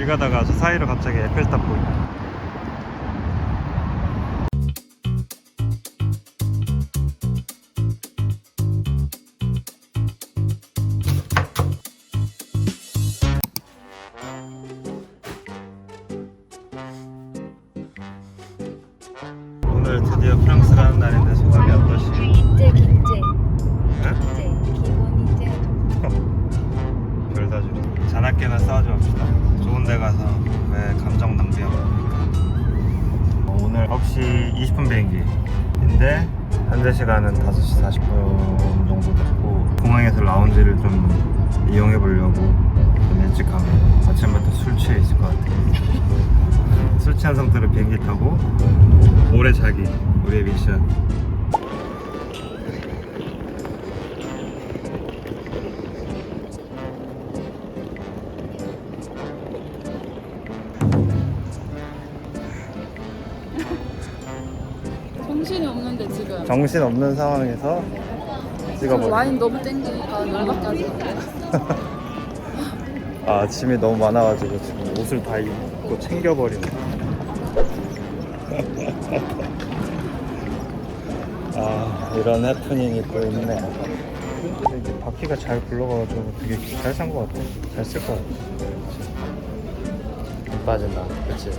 길 가다가 저 사이로 갑자기 에펠탑 보인다. 오늘 드디어 프랑스 가는 날인데 소감이 어떠시? 긴제 긴제 응? 긴제 기본이 제 별다 주리 자나깨나 싸우지 맙시다 좋은 데 가서 왜 감정 낭비하고 어, 오늘 9시 20분 비행기인데 현재 시간은 5시 40분 정도 됐고 공항에서 라운지를 좀 이용해 보려고 좀 일찍 가면 아침부터 술 취해 있을 것 같아요. 술 취한 상태로 비행기 타고 오래 자기 우리의 미션 정신 없는 상황에서 찍어버려 와인 너무 땡기니까 열받게 하지 마아 짐이 너무 많아가지고 지금 옷을 다 입고 챙겨버리네. 아 이런 해프닝이 또 있네. 근데 이게 바퀴가 잘 굴러가가지고 되게 잘 산 것 같아. 잘 쓸 것 같아. 빠진다. 그치?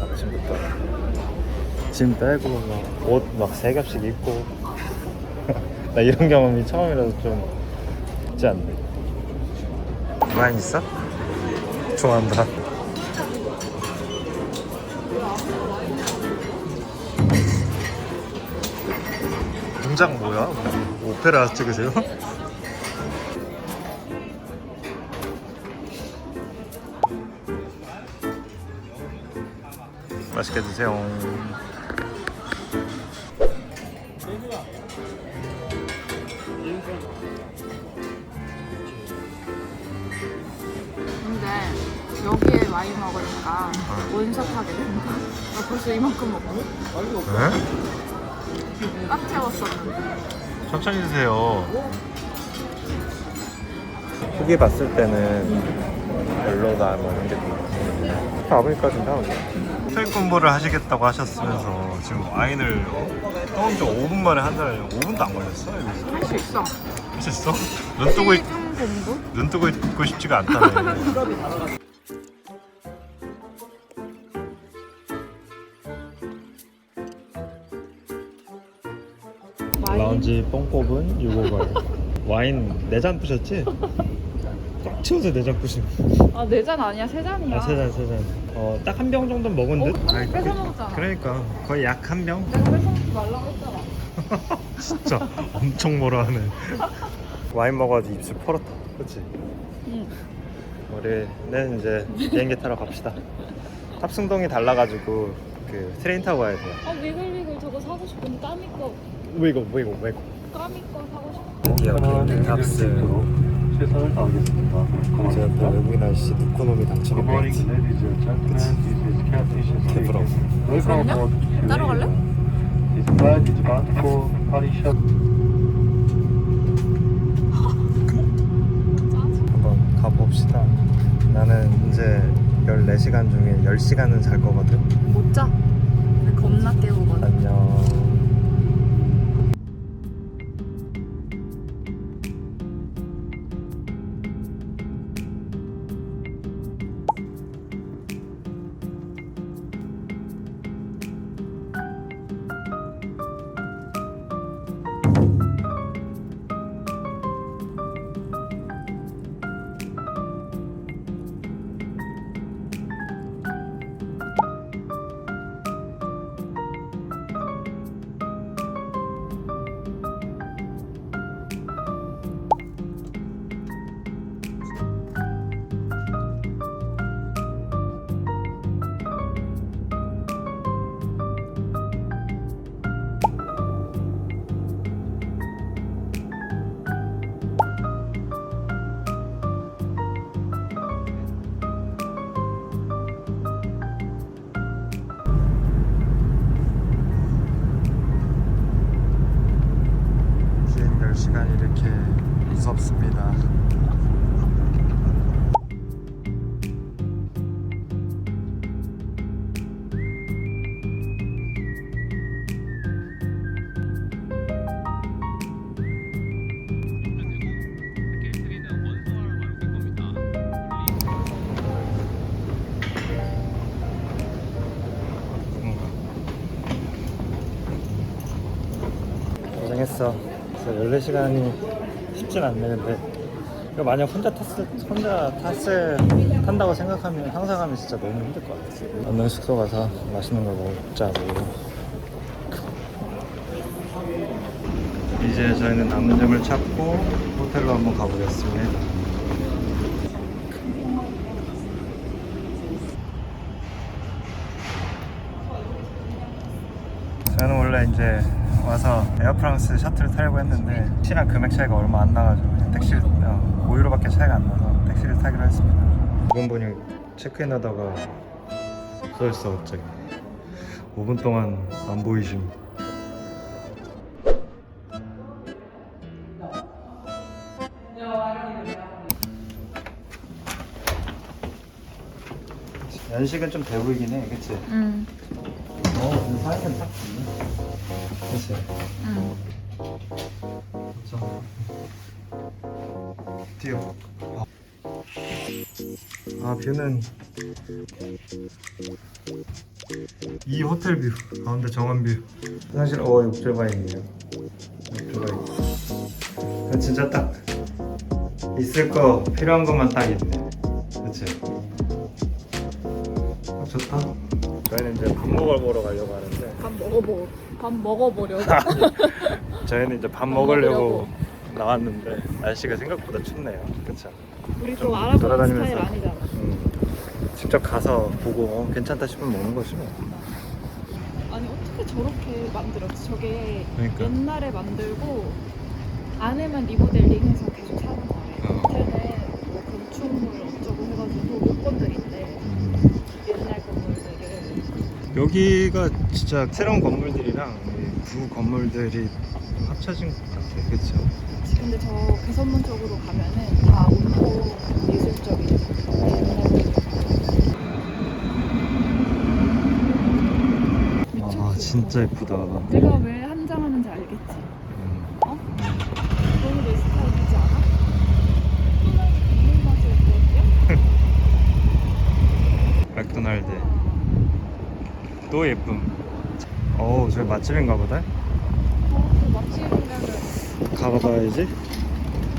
아침부터 짐 빼고 막 옷 막 세 겹씩 입고 나 이런 경험이 처음이라서 좀 있지 않네 와인 있어? 좋아한다. 공장 뭐야? 오페라 찍으세요? 맛있게 드세요. 여기에 와인 먹으니까 원샷하게 된다 나 벌써 이만큼 먹고 네? 꽉 채웠었는데 천천히 드세요. 후기 봤을 때는 별로다 뭐 이런 게 좀. 아버지까지는 다 올려. 토익 공부를 하시겠다고 하셨으면서 지금 와인을 떠온 지 5분 만에 한다는 5분도 안 걸렸어 여기서. 할 수 있어 하셨어? 눈 뜨고 있, 시중 공부? 눈 뜨고 있고 싶지가 않다며. 라운지 뽕꼽은 6호걸 와인 4잔 푸셨지? 꽉 채워서 4잔 푸신 아 네 잔 아니야 세 잔이야 아, 세 잔, 세 잔. 어, 딱 한 병 정도 먹은 듯? 어? 아니, 뺏어 그- 먹었잖아. 그러니까. 거의 약 한 병? 내가 뺏어 먹지 말라고 했잖아 진짜 엄청 뭐라 하네. 와인 먹어가지고 입술 펄었다. 그치? 응 우리는 이제 비행기 타러 갑시다. 탑승동이 달라가지고 그 트레인 타고 가야 돼요. 아 위글위글 저거 사고 싶은데 왜 이거, 왜 이거, 왜 이거? 까미 거 사고 싶어 비행기 탑승. 최선을 다하겠습니다. 제가 또 외국인 아저씨 누코놈이 당첨이 됐지. is Captain 개부러워. Welcome 그럼요? aboard. 따라갈래? 한번 가봅시다. 나는 이제 14시간 중에 10시간은 잘 거거든. 못 자 겁나 깨우거든 안녕. 시간이 이렇게 무섭습니다. 고생했어. 그래서 14시간이 쉽진 이거 만약 혼자 탔을 혼자 탔을 탄다고 생각하면 상상하면 진짜 너무 힘들 것 같아. 얼른 숙소 가서 맛있는 거 먹자고. 이제 저희는 남은 점을 찾고 호텔로 한번 가보겠습니다. 저는 원래 이제 와서 에어프랑스 셔틀을 타려고 했는데 시랑 금액 차이가 얼마 안 나가지고 그냥 택시를 어, 5유로밖에 차이가 안 나서 택시를 타기로 했습니다. 이번 분이 체크인 하다가 없어졌어 갑자기 5분 동안 안 보이심. 연식은 좀 돼 보이긴 해, 그치? 응. 어, 근데 사이즈는 딱 좋네. 그치? 응. 좀 뛰어. 아 뷰는 이 호텔 뷰 가운데 정원 뷰. 사실 어 욕조바이네요. 욕조바이. 이건 진짜 딱 있을 거 필요한 것만 딱 있네. 저희는 이제 밥 먹으러 보러 가려고 하는데 밥 먹어보. 밥 먹어보려고. 저희는 이제 밥밥 먹으려고 먹으려고. 나왔는데 날씨가 생각보다 춥네요. 그쵸? 우리 좀 좀 알아보는 돌아다니면서. 스타일 아니잖아. 음, 직접 가서 보고 어, 괜찮다 싶으면 먹는 거지 뭐. 아니 어떻게 저렇게 만들었지? 저게 그러니까. 옛날에 만들고 안에만 리모델링해서 계속 사는 거예요. 어. 밑에는 뭐 건축물 어쩌고 해가지고 복권들인데 음. 옛날 여기가 진짜 새로운 건물들이랑 이구 건물들이 합쳐진 것 같아. 그쵸? 근데 저 개선문 쪽으로 가면은 다 온도 예술적인 아 진짜 예쁘다. 내가 왜 한장하는지 알겠지? 음. 어? 너무 내 스타일이지 않아? 또는 국물 맛을 보여줄게? 맥도날드 또 예쁨. 어우 저기 맛집인가 보다. 어, 그 맛집이면은 가봐야지.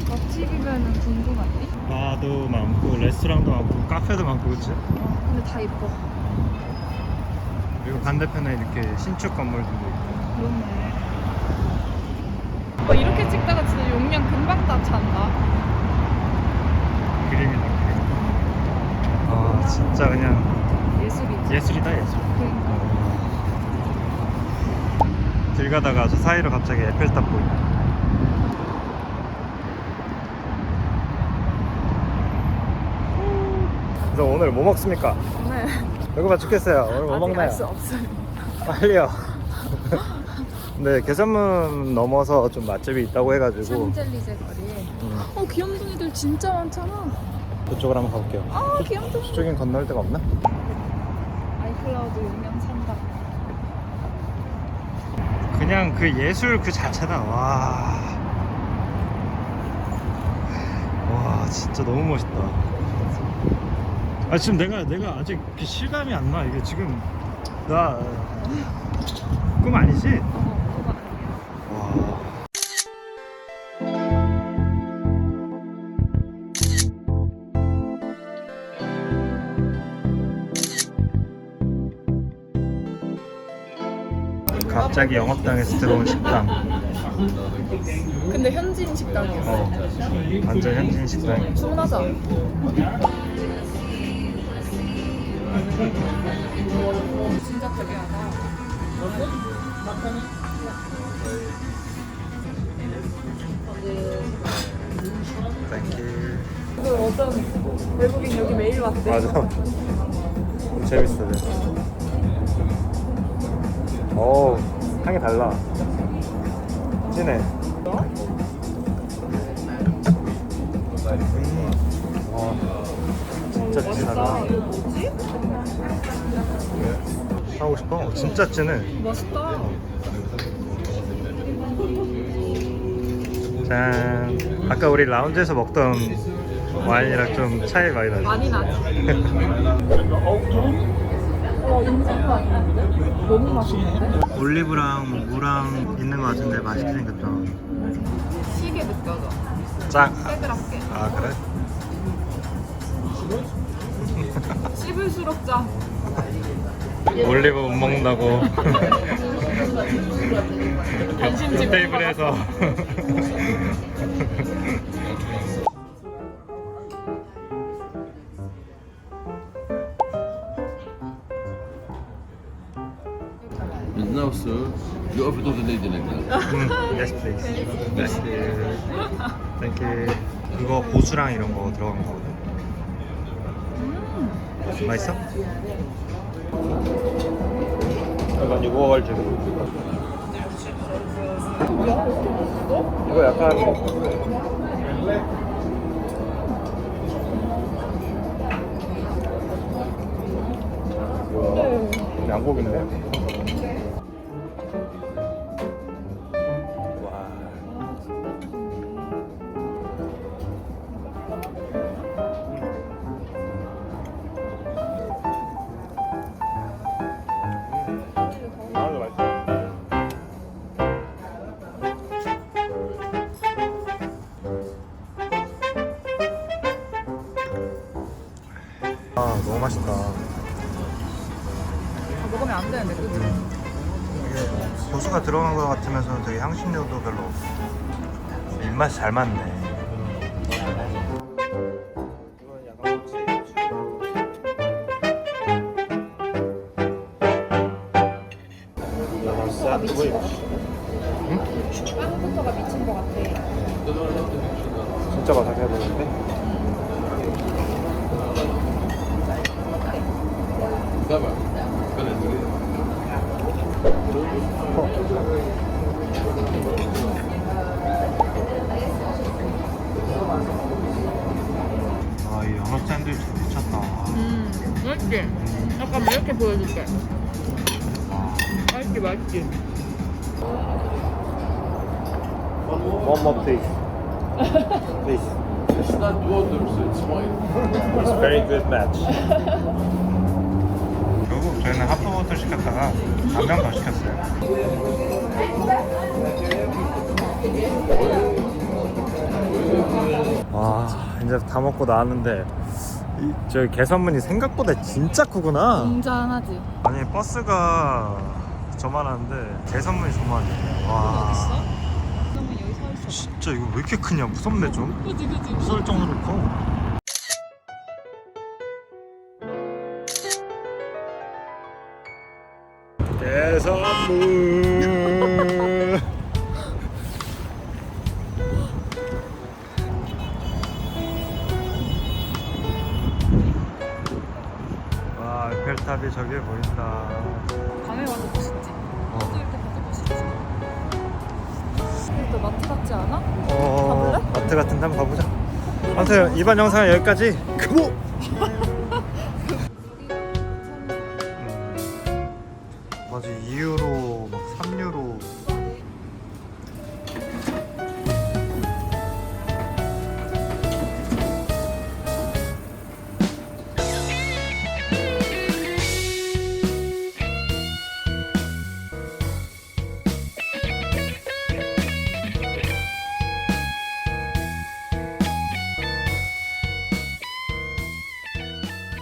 맛집이면은 궁금한데? 바도 많고 레스토랑도 많고 카페도 많고 그치? 어, 근데 다 예뻐. 그리고 반대편에 이렇게 신축 건물들도 있고. 그렇네. 어, 이렇게 찍다가 진짜 용량 금방 다 찬다. 그림이다 그림. 아 진짜 그냥 예술이지. 예술이다 예술. 그러니까. 길 가다가 저 사이로 갑자기 에펠탑 보이네. 그래서 오늘 뭐 먹습니까? 오늘 봐 죽겠어요. 오늘 뭐 먹나요? 알수 없어요. 빨리요. 네 개선문 넘어서 좀 맛집이 있다고 해가지고 샹젤리제 거리에. 음, 어 귀염둥이들 진짜 많잖아. 그쪽으로 한번 가볼게요. 아 귀염둥이. 저쪽엔 건널 데가 없나? 아이클라우드 용량 찬다. 그냥 그 예술 그 자체다. 와. 와 진짜 너무 멋있다. 아 지금 내가 내가 아직 그 실감이 안 나. 이게 지금 나 꿈 아니지? 갑자기 영업당에서 들어온 식당. 근데 현지인 식당이었어. 어, 완전 현지인 식당. 주문하자. 진짜 특이하다. 땡큐. 그 어떤 외국인 여기 매일 왔대. 맞아. 재밌어. 향이 달라. 진해. 음. 와, 진짜. 진하다. 사고 싶어? 어, 진짜 진해. 맛있다. 짠. 아까 우리 라운지에서 먹던 와인이랑 좀 차이 많이 나죠? 많이 나지. 와 어, 인생 맛있는데? 너무 맛있는데? 올리브랑 무랑 있는 것 같은데 맛있게 생겼다. 시게 느껴져. 짱. 새그럽게. 아 그래? 씹을수록 짜. 올리브 못 먹는다고. 관심 집중. 테이블에서. Now, sir, you offer to the lady like that. 음, yes please. Yes. Thank you. 이거 고수랑 이런 거 들어간 거거든. 맛있어? 약간 이거 가지고. 이거 약간 양고기인데? 너무 맛있다. 아, 먹으면 안 되는데, 그지? 이게 고수가 들어간 것 같으면서는 되게 향신료도 별로 없고 입맛이 잘 맞네. 빵부터가 미친 것 같아. 진짜 바삭해 보이는데? 연어 샌드위치 미쳤다. 음, 맛있지? 잠깐만, 이렇게 보여줄게. 맛있지, 맛있지? One more please. please. It's not water, so it's wine. It's very good match. 결국 저희는 하프버터 시켰다가 한명더 시켰어요. 와 이제 다 먹고 나왔는데 이, 저기 개선문이 생각보다 진짜 크구나. 웅장하지? 아니 버스가 저만한데 개선문이 저만해. 와. 그러면 여기 서 있어. 진짜 이거 왜 이렇게 크냐 무섭네 좀. 그지, 그지? 무서울 정도로 커. 하늘을 보인다. 밤에 와서 멋있지? 어. 이렇게 봐도 멋있지? 그러니까 마트 같지 않아? 어, 가볼래? 마트 같은데 한번 가보자. 아무튼 이번 영상은 여기까지. 그보! 음. 맞아, 2유로, 막 3유로.